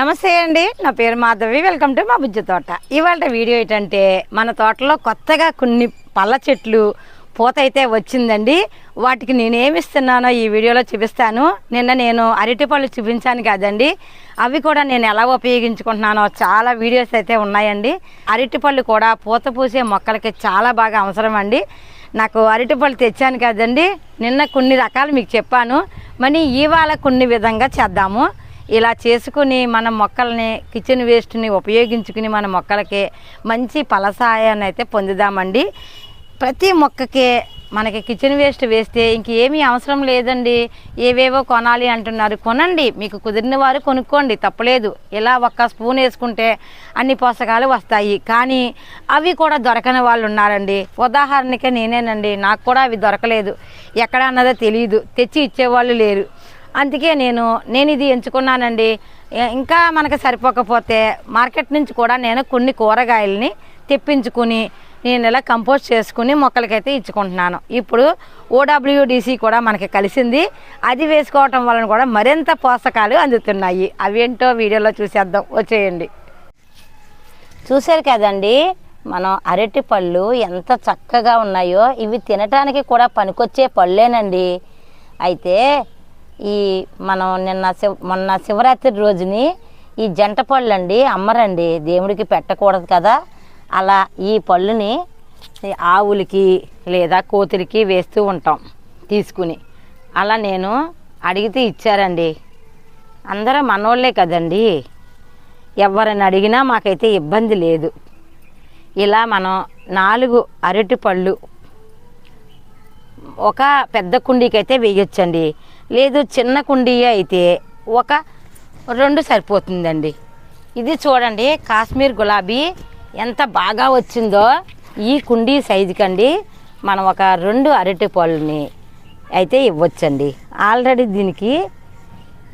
నమస్తే అండి. నా పేరు మాధవి. వెల్కమ్ టు మా బుజ్జి తోట. ఇవాళ వీడియో ఏంటంటే మన తోటలో కొత్తగా కొన్ని పళ్ళ చెట్లు పూత అయితే వచ్చిందండి. వాటికి నేనేమిస్తున్నానో ఈ వీడియోలో చూపిస్తాను. నిన్న నేను అరటిపళ్ళు చూపించాను కదండి. అవి కూడా నేను ఎలా ఉపయోగించుకుంటున్నానో చాలా వీడియోస్ అయితే ఉన్నాయండి. అరటిపళ్ళు కూడా పూత పూసే మొక్కలకి చాలా బాగా అవసరం అండి. నాకు అరటిపళ్ళు తెచ్చాను కదండి. నిన్న కొన్ని రకాలు మీకు చెప్పాను. మరి ఇవాళ కొన్ని విధంగా చేద్దాము. ఇలా చేసుకుని మన మొక్కల్ని కిచెన్ వేస్ట్ని ఉపయోగించుకుని మన మొక్కలకి మంచి ఫలసాయాన్ని అయితే పొందుదామండి. ప్రతి మొక్కకి మనకి కిచెన్ వేస్ట్ వేస్తే ఇంకేమీ అవసరం లేదండి. ఏవేవో కొనాలి అంటున్నారు. కొనండి. మీకు కుదిరిన వారు కొనుక్కోండి. తప్పలేదు. ఇలా ఒక్క స్పూన్ వేసుకుంటే అన్ని పోషకాలు వస్తాయి. కానీ అవి కూడా దొరకని వాళ్ళు ఉన్నారండి. ఉదాహరణకి నేనేనండి. నాకు కూడా అవి దొరకలేదు. ఎక్కడ అన్నదో తెలియదు తెచ్చి ఇచ్చేవాళ్ళు లేరు. అందుకే నేను నేను ఇది ఎంచుకున్నానండి. ఇంకా మనకు సరిపోకపోతే మార్కెట్ నుంచి కూడా నేను కొన్ని కూరగాయలని తెప్పించుకుని నేను ఇలా కంపోస్ట్ చేసుకుని మొక్కలకైతే ఇచ్చుకుంటున్నాను. ఇప్పుడు ఓడబ్ల్యూడిసి కూడా మనకి కలిసింది. అది వేసుకోవటం వలన కూడా మరింత పోషకాలు అందుతున్నాయి. అవేంటో వీడియోలో చూసేద్దాం. వచ్చేయండి. చూశారు కదండి మనం అరటి పళ్ళు ఎంత చక్కగా ఉన్నాయో. ఇవి తినటానికి కూడా పనికొచ్చే పళ్ళేనండి. అయితే ఈ మనం నిన్న శివ మొన్న శివరాత్రి రోజుని ఈ జంట పళ్ళు అండి అమ్మరండి. దేవుడికి పెట్టకూడదు కదా. అలా ఈ పళ్ళుని ఆవులకి లేదా కోతులకి వేస్తూ ఉంటాం తీసుకుని. అలా నేను అడిగితే ఇచ్చారండి. అందరూ మనోళ్ళే కదండి. ఎవరిని అడిగినా మాకైతే ఇబ్బంది లేదు. ఇలా మనం నాలుగు అరటి పళ్ళు ఒక పెద్ద కుండీకి అయితే వేయొచ్చండి. లేదు చిన్న కుండీ అయితే ఒక రెండు సరిపోతుందండి. ఇది చూడండి కాశ్మీర్ గులాబీ ఎంత బాగా వచ్చిందో ఈ కుండీ సైజుకండి మనం ఒక రెండు అరటి పళ్ళని అయితే ఇవ్వచ్చండి. ఆల్రెడీ దీనికి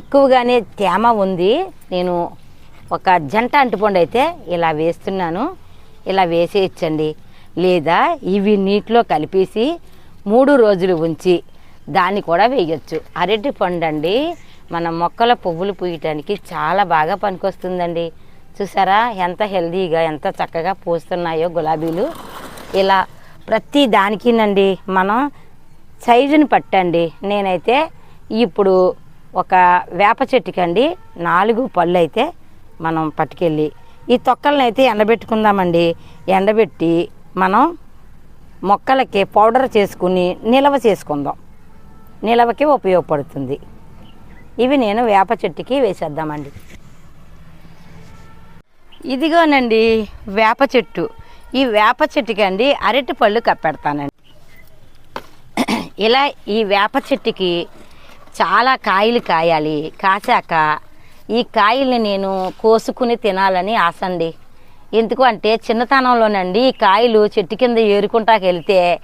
ఎక్కువగానే తేమ ఉంది. నేను ఒక జంట అంటుపండు అయితే ఇలా వేస్తున్నాను. ఇలా వేసేయచ్చండి. లేదా ఇవి నీటిలో కలిపేసి మూడు రోజులు ఉంచి దాన్ని కూడా వేయొచ్చు. అరటి పండు అండి మన మొక్కల పువ్వులు పూయటానికి చాలా బాగా పనికొస్తుందండి. చూసారా? ఎంత హెల్దీగా ఎంత చక్కగా పూస్తున్నాయో గులాబీలు. ఇలా ప్రతి దానికినండి మనం సైజుని పట్టండి. నేనైతే ఇప్పుడు ఒక వేప చెట్టుకండి నాలుగు పళ్ళు అయితే మనం పట్టుకెళ్ళి ఈ తొక్కలను అయితే ఎండబెట్టుకుందామండి. ఎండబెట్టి మనం మొక్కలకి పౌడర్ చేసుకుని నిల్వ చేసుకుందాం. నిలవకి ఉపయోగపడుతుంది. ఇవి నేను వేప చెట్టుకి వేసేద్దామండి. ఇదిగోనండి వేప చెట్టు. ఈ వేప చెట్టుకి అండి అరటి పళ్ళు కప్పెడతానండి. ఇలా ఈ వేప చెట్టుకి చాలా కాయలు కాయాలి. కాచాక ఈ కాయల్ని నేను కోసుకుని తినాలని ఆశ అండి. ఎందుకు అంటే చిన్నతనంలోనండి ఈ కాయలు చెట్టు కింద ఏరుకుంటాకి వెళ్తే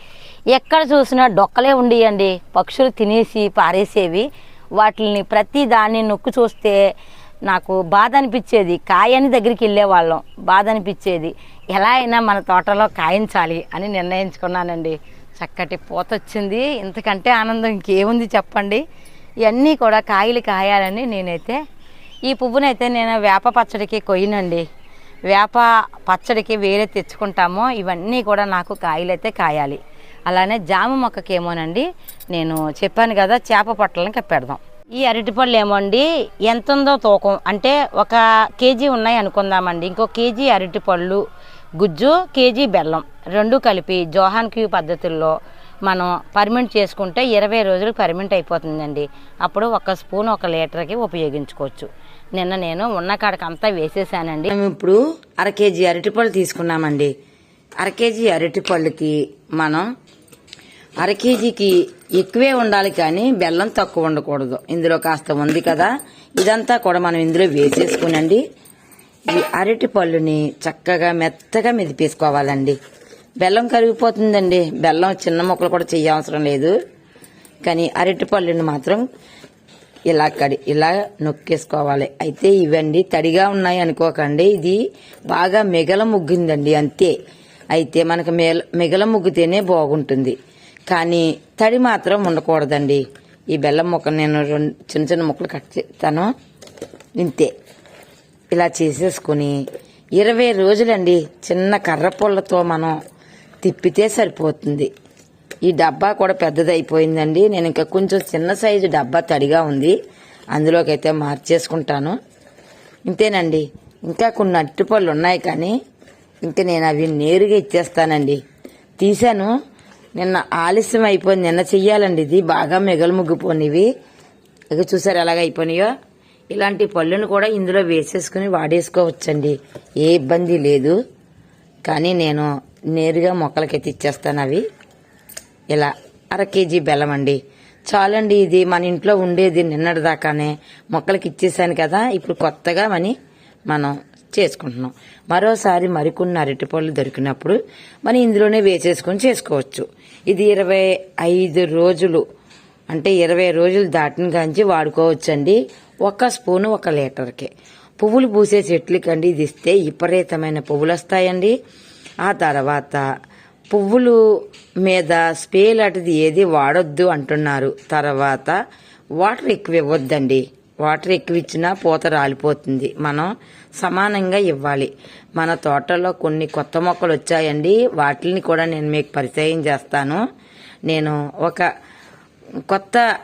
ఎక్కడ చూసినా డొక్కలే ఉండేయండి. పక్షులు తినేసి పారేసేవి. వాటిని ప్రతి దాన్ని నొక్కు చూస్తే నాకు బాధ అనిపించేది కాయని దగ్గరికి వెళ్ళేవాళ్ళం. బాధ అనిపించేది ఎలా అయినా మన తోటలో కాయించాలి అని నిర్ణయించుకున్నానండి. చక్కటి పూత వచ్చింది. ఇంతకంటే ఆనందం ఇంకేముంది చెప్పండి. ఇవన్నీ కూడా కాయలు కాయాలని నేనైతే ఈ పువ్వునైతే నేను వేప పచ్చడికి కొయ్యనండి. వేప పచ్చడికి వేరే తెచ్చుకుంటామో ఇవన్నీ కూడా నాకు కాయలైతే కాయాలి. అలానే జామ మొక్కకేమోనండి నేను చెప్పాను కదా చేప పొట్టలను కప్పెడదాం. ఈ అరటిపళ్ళు ఏమో అండి ఎంత ఉందో తూకం. అంటే ఒక కేజీ ఉన్నాయి అనుకుందామండి. ఇంకో కేజీ అరటిపళ్ళు గుజ్జు కేజీ బెల్లం. రెండు కలిపి జోహాన్ క్యూ పద్ధతుల్లో మనం పర్మెంట్ చేసుకుంటే ఇరవై రోజులు పర్మెంట్ అయిపోతుందండి. అప్పుడు ఒక స్పూన్ ఒక లీటర్కి ఉపయోగించుకోవచ్చు. నిన్న నేను ఉన్న కాడకి అంతా వేసేసానండి. మేము ఇప్పుడు అర కేజీ అరటిపళ్ళు తీసుకున్నామండి. అర కేజీ అరటిపళ్ళుకి మనం అర కేజీకి ఎక్కువే ఉండాలి కానీ బెల్లం తక్కువ ఉండకూడదు. ఇందులో కాస్త ఉంది కదా. ఇదంతా కూడా మనం ఇందులో వేసేసుకునండి. ఈ అరటి పళ్ళుని చక్కగా మెత్తగా మెదిపేసుకోవాలండి. బెల్లం కరిగిపోతుందండి. బెల్లం చిన్న ముక్కలు కూడా చేయవసరం లేదు. కానీ అరటి పళ్ళుని మాత్రం ఇలా కడి ఇలా నొక్కేసుకోవాలి. అయితే ఇవండి తడిగా ఉన్నాయి అనుకోకండి. ఇది బాగా మిగల ముగ్గిందండి అంతే. అయితే మనకు మిగల ముగ్గితేనే బాగుంటుంది. కానీ తడి మాత్రం ఉండకూడదండి. ఈ బెల్లం ముక్క నేను రెండు చిన్న చిన్న ముక్కలు కట్ చేస్తాను. ఇంతే. ఇలా చేసేసుకుని ఇరవై రోజులండి చిన్న కర్ర పుల్లతో మనం తిప్పితే సరిపోతుంది. ఈ డబ్బా కూడా పెద్దదైపోయిందండి. నేను ఇంకా కొంచెం చిన్న సైజు డబ్బా తడిగా ఉంది. అందులోకైతే మార్చేసుకుంటాను. ఇంతేనండి. ఇంకా కొన్ని అరటిపళ్ళు ఉన్నాయి కానీ ఇంకా నేను అవి నేరుగా ఇచ్చేస్తానండి. తీశాను. నిన్న ఆలస్యం అయిపోయింది. నిన్న చెయ్యాలండి ఇది. బాగా మిగలు ముగ్గిపోనివి. ఇక చూసారు ఎలాగ అయిపోయినాయో. ఇలాంటి పళ్ళును కూడా ఇందులో వేసేసుకుని వాడేసుకోవచ్చండి. ఏ ఇబ్బంది లేదు. కానీ నేను నేరుగా మొక్కలకైతే ఇచ్చేస్తాను అవి. ఇలా అర కేజీ బెల్లం అండి. చాలండి ఇది మన ఇంట్లో ఉండేది నిన్నటి దాకానే మొక్కలకి ఇచ్చేసాను కదా ఇప్పుడు కొత్తగా మని మనం చేసుకుంటున్నాం. మరోసారి మరికొన్ని అరటిపళ్ళు దొరికినప్పుడు మనం ఇందులోనే వేసేసుకొని చేసుకోవచ్చు. ఇది ఇరవై ఐదు రోజులు అంటే ఇరవై రోజులు దాటిన కాంచి వాడుకోవచ్చండి. ఒక స్పూను ఒక లీటర్కి. పువ్వులు పూసే చెట్లకండి ఇది ఇస్తే విపరీతమైన పువ్వులు వస్తాయండి ఆ తర్వాత పువ్వులు మీద స్ప్రే లాంటిది ఏది వాడొద్దు అంటున్నారు. తర్వాత వాటర్ ఎక్కువ ఇవ్వద్దండి. వాటర్ ఎక్కువ ఇచ్చినా పూత రాలిపోతుంది. మనం సమానంగా ఇవ్వాలి. మన తోటలో కొన్ని కొత్త మొక్కలు వచ్చాయండి. వాటిని కూడా నేను మీకు పరిచయం చేస్తాను. నేను ఒక కొత్త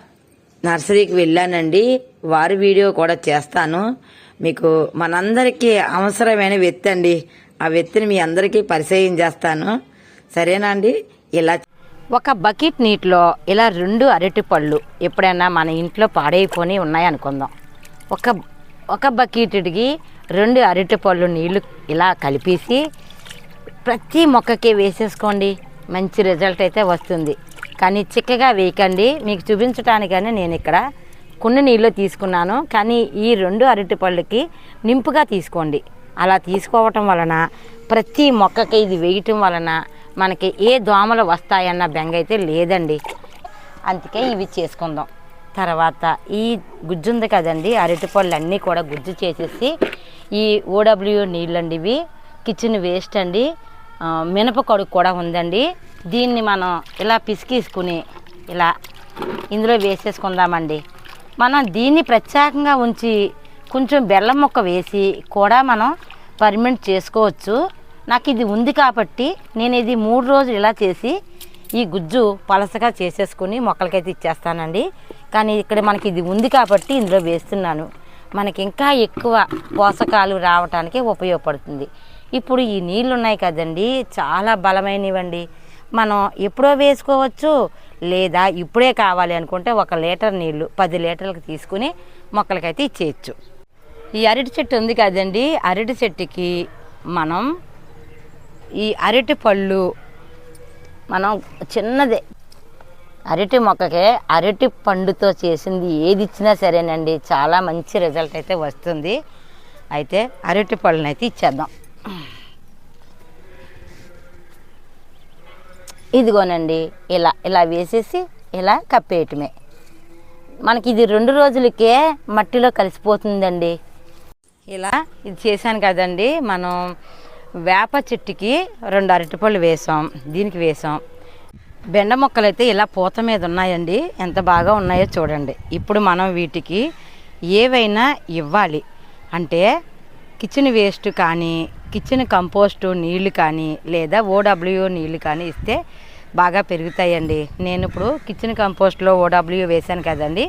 నర్సరీకి వెళ్ళానండి. వారి వీడియో కూడా చేస్తాను. మీకు మనందరికీ అవసరమైన వ్యక్తి అండి. ఆ వ్యక్తిని మీ అందరికీ పరిచయం చేస్తాను. సరేనా అండి? ఇలా ఒక బకెట్ నీటిలో ఇలా రెండు అరటి పళ్ళు ఎప్పుడైనా మన ఇంట్లో పాడైపోయి ఉన్నాయనుకుందాం. ఒక ఒక బకెట్కి రెండు అరటి పళ్ళు నీళ్ళు ఇలా కలిపేసి ప్రతి మొక్కకి వేసేసుకోండి. మంచి రిజల్ట్ అయితే వస్తుంది. కానీ చిక్కగా వేయకండి. మీకు చూపించడానికని నేను ఇక్కడ కొన్ని నీళ్ళు తీసుకున్నాను. కానీ ఈ రెండు అరటి పళ్ళకి నింపుగా తీసుకోండి. అలా తీసుకోవటం వలన ప్రతి మొక్కకి ఇది వేయటం వలన మనకి ఏ దోమలు వస్తాయన్న బెంగ అయితే లేదండి. అందుకే ఇవి చేసుకుందాం. తర్వాత ఈ గుజ్జు ఉంది కదండి అరటిపళ్ళు అన్నీ కూడా గుజ్జు చేసేసి ఈ ఓడబ్ల్యూ నీళ్ళండి ఇవి కిచెన్ వేస్ట్ అండి. మినపకడుగు మినప కూడా ఉందండి. దీన్ని మనం ఇలా పిసికేసుకుని ఇలా ఇందులో వేసేసుకుందామండి. మనం దీన్ని ప్రత్యేకంగా ఉంచి కొంచెం బెల్లం ముక్క వేసి కూడా మనం పర్మెంట్ చేసుకోవచ్చు. నాకు ఇది ఉంది కాబట్టి నేను ఇది మూడు రోజులు ఇలా చేసి ఈ గుజ్జు పలసగా చేసేసుకుని మొక్కలకైతే ఇచ్చేస్తానండి. కానీ ఇక్కడ మనకి ఇది ఉంది కాబట్టి ఇందులో వేస్తున్నాను. మనకి ఇంకా ఎక్కువ పోషకాలు రావటానికి ఉపయోగపడుతుంది. ఇప్పుడు ఈ నీళ్ళు ఉన్నాయి కదండి చాలా బలమైనవండి. మనం ఎప్పుడో వేసుకోవచ్చు లేదా ఇప్పుడే కావాలి అనుకుంటే ఒక లీటర్ నీళ్ళు పది లీటర్లకు తీసుకుని మొక్కలకైతే ఇచ్చేయచ్చు. ఈ అరటి చెట్టు ఉంది కదండి అరటి చెట్టుకి మనం ఈ అరటి పళ్ళు మనం చిన్నదే అరటి మొక్కకే అరటి పండుతో చేసింది ఏది ఇచ్చినా సరేనండి. చాలా మంచి రిజల్ట్ అయితే వస్తుంది. అయితే అరటి పళ్ళని అయితే ఇచ్చేద్దాం. ఇదిగోనండి ఇలా ఇలా వేసేసి ఇలా కప్పేయటమే. మనకి ఇది రెండు రోజులకే మట్టిలో కలిసిపోతుందండి. ఇలా ఇది చేశాను కదండి. మనం వేప చెట్టుకి రెండు అరటిపళ్ళు వేసాం. దీనికి వేసాం. బెండ మొక్కలు అయితే ఇలా పూత మీద ఉన్నాయండి. ఎంత బాగా ఉన్నాయో చూడండి. ఇప్పుడు మనం వీటికి ఏవైనా ఇవ్వాలి. అంటే కిచెన్ వేస్ట్ కానీ కిచెన్ కంపోస్ట్ నీళ్ళు కానీ లేదా ఓడబ్ల్యూ నీళ్ళు కానీ ఇస్తే బాగా పెరుగుతాయండి. నేను ఇప్పుడు కిచెన్ కంపోస్ట్లో ఓడబ్ల్యూ వేశాను కదండి.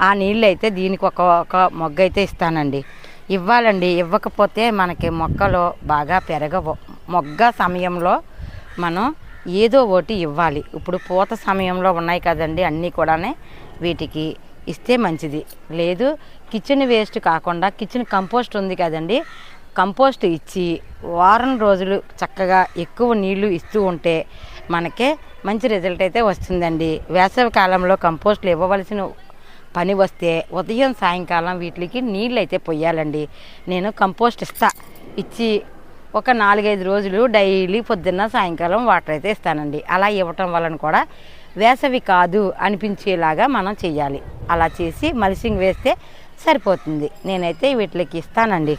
ఆ నీళ్ళు అయితే దీనికి ఒక ఒక మొగ్గ అయితే ఇస్తానండి. ఇవ్వాలండి. ఇవ్వకపోతే మనకి మొక్కలు బాగా పెరగవు. మొగ్గ సమయంలో మనం ఏదో ఒకటి ఇవ్వాలి. ఇప్పుడు పూత సమయంలో ఉన్నాయి కదండి అన్నీ కూడానే వీటికి ఇస్తే మంచిది. లేదు కిచెన్ వేస్ట్ కాకుండా కిచెన్ కంపోస్ట్ ఉంది కదండి కంపోస్ట్ ఇచ్చి వారం రోజులు చక్కగా ఎక్కువ నీళ్ళు ఇస్తూ ఉంటే మనకే మంచి రిజల్ట్ అయితే వస్తుందండి. వేసవి కాలంలో కంపోస్ట్లు ఇవ్వవలసిన పని వస్తే ఉదయం సాయంకాలం వీటికి నీళ్ళు అయితే పొయ్యాలండి. నేను కంపోస్ట్ ఇస్తా. ఇచ్చి ఒక నాలుగైదు రోజులు డైలీ పొద్దున్న సాయంకాలం వాటర్ అయితే ఇస్తానండి. అలా ఇవ్వటం వలన కూడా వేసవి కాదు అనిపించేలాగా మనం చేయాలి అలా చేసి మల్సింగ్ వేస్తే సరిపోతుంది. నేనైతే వీటికి ఇస్తానండి.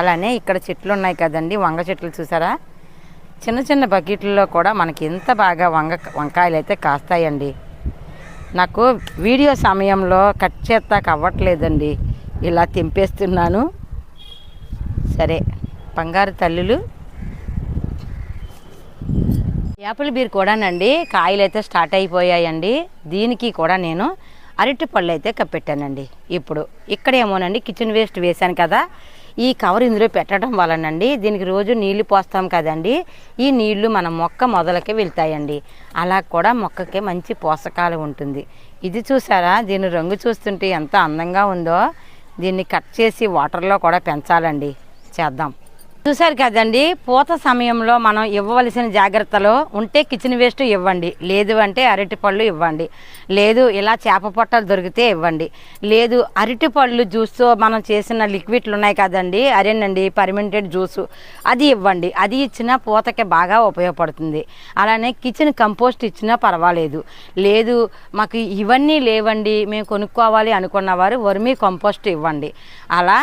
అలానే ఇక్కడ చెట్లు ఉన్నాయి కదండి వంగ చెట్లు చూసారా? చిన్న చిన్న బకెట్లలో కూడా మనకి ఎంత బాగా వంగ వంకాయలు అయితే కాస్తాయండి. నాకు వీడియో సమయంలో కట్ చేస్తాక అవ్వట్లేదండి. ఇలా తెంపేస్తున్నాను. సరే బంగారు తల్లులు. యాపిల్ బీర్ కూడానండి కాయలు అయితే స్టార్ట్ అయిపోయాయండి. దీనికి కూడా నేను అరటి పళ్ళు అయితే కప్పెట్టానండి. ఇప్పుడు ఇక్కడేమోనండి కిచెన్ వేస్ట్ వేశాను కదా. ఈ కవర్ ఇందులో పెట్టడం వలనండి దీనికి రోజు నీళ్ళు పోస్తాం కదండి. ఈ నీళ్ళు మన మొక్క మొదలకి వెళ్తాయండి. అలా కూడా మొక్కకి మంచి పోషకాలు ఉంటుంది. ఇది చూసారా? దీని రంగు చూస్తుంటే ఎంత అందంగా ఉందో. దీన్ని కట్ చేసి వాటర్లో కూడా పెంచాలండి. చేద్దాం. చూశారు కదండి పూత సమయంలో మనం ఇవ్వవలసిన జాగ్రత్తలు ఉంటే కిచెన్ వేస్ట్ ఇవ్వండి లేదు అంటే అరటి పళ్ళు ఇవ్వండి లేదు ఇలా చేప పొట్టలు దొరికితే ఇవ్వండి లేదు అరటి పళ్ళు జ్యూస్తో మనం చేసిన లిక్విడ్లు ఉన్నాయి కదండి అరేనండి పర్మెంటెడ్ జ్యూసు అది ఇవ్వండి అది ఇచ్చినా పూతకి బాగా ఉపయోగపడుతుంది. అలానే కిచెన్ కంపోస్ట్ ఇచ్చినా పర్వాలేదు లేదు మాకు ఇవన్నీ లేవండి మేము కొనుక్కోవాలి అనుకున్న వారు వర్మీ కంపోస్ట్ ఇవ్వండి. అలా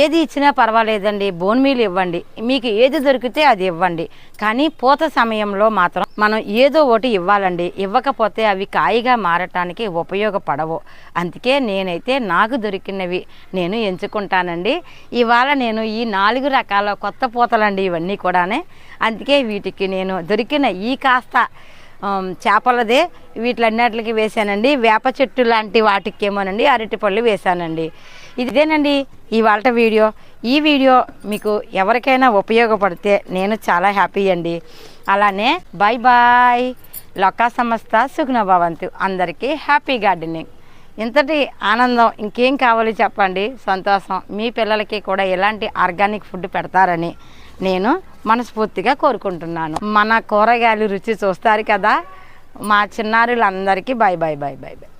ఏది ఇచ్చినా పర్వాలేదండి బోన్ మీల్ ఇవ్వండి మీకు ఏది దొరికితే అది ఇవ్వండి. కానీ పూత సమయంలో మాత్రం మనం ఏదో ఒకటి ఇవ్వాలండి. ఇవ్వకపోతే అవి కాయిగా మారటానికి ఉపయోగపడవు. అందుకే నేనైతే నాకు దొరికినవి నేను ఎంచుకుంటానండి. ఇవాళ నేను ఈ నాలుగు రకాల కొత్త పూతలండి ఇవన్నీ కూడానే. అందుకే వీటికి నేను దొరికిన ఈ కాస్త చేపలదే వీటిలన్నిటికి వేసానండి వేప చెట్టు లాంటి వాటికి ఏమోనండి అరటిపళ్ళు వేసానండి ఇదేనండి ఇవాళ వీడియో. ఈ వీడియో మీకు ఎవరికైనా ఉపయోగపడితే నేను చాలా హ్యాపీ అండి. అలానే బాయ్ బాయ్. లొక్కా సంస్థ సుగుణ భవంతు. అందరికీ హ్యాపీ గార్డెనింగ్. ఇంతటి ఆనందం ఇంకేం కావాలి చెప్పండి? సంతోషం. మీ పిల్లలకి కూడా ఎలాంటి ఆర్గానిక్ ఫుడ్ పెడతారని నేను మనస్ఫూర్తిగా కోరుకుంటున్నాను. మన కూరగాయలు రుచి చూస్తారు కదా? మా చిన్నారులందరికీ bye bye bye bye bye